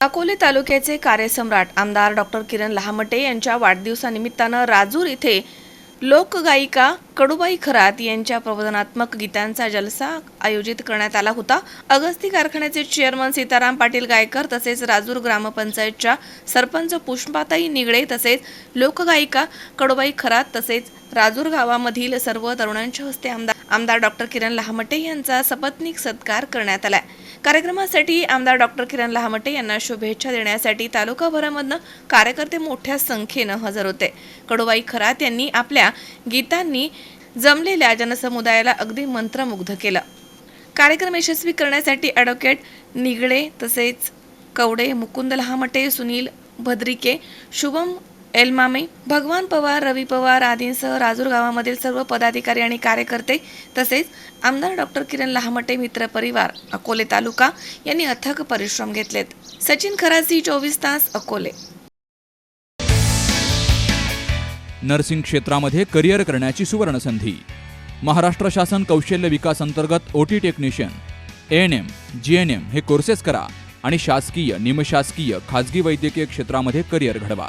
अकोले तालुक्याचे कार्यसम्राट आमदार डॉक्टर किरण लहामटे यांच्या वाढदिवसानिमित्तानं राजूर इथे लोकगायिका कडुबाई खरात यांच्या प्रबोधनात्मक गीतांचा जलसा आयोजित करण्यात आला होता. अगस्ती कारखान्याचे चेअरमन सीताराम पाटील गायकर तसेच राजूर ग्रामपंचायतच्या सरपंच पुष्पाताई निगडे तसेच लोकगायिका कडूबाई खरात तसेच राजूर गावामधील सर्व तरुणांच्या हस्ते आमदार आमदार डॉक्टर किरण लहामटे यांचा सपत्नीक सत्कार करण्यात आलाय. कार्यक्रमासाठी आमदार डॉक्टर किरण लहामटे यांना शुभेच्छा देण्यासाठी तालुकाभरामधनं कार्यकर्ते मोठ्या संख्येनं हजर होते. कडोबाई खरात यांनी आपल्या गीतांनी जमलेल्या जनसमुदायाला अगदी मंत्रमुग्ध केलं. कार्यक्रम यशस्वी करण्यासाठी ॲडव्होकेट निगडे तसेच कवडे मुकुंद लहामटे सुनील भद्रिके शुभम एलमामे भगवान पवार रवी पवार आदींसह राजूर गावामधील सर्व पदाधिकारी आणि कार्यकर्ते तसेच आमदार डॉक्टर किरण लहामटे मित्र परिवार अकोले तालुका यांनी अथक परिश्रम घेतलेत. सचिन खराजी चोवीस तास अकोले. नर्सिंग क्षेत्रामध्ये करिअर करण्याची सुवर्ण संधी महाराष्ट्र शासन कौशल्य विकास अंतर्गत O T technician N M G N M हे कोर्सेस करा आणि शासकीय निमशासकीय खाजगी वैद्यकीय क्षेत्रामध्ये करिअर घडवा.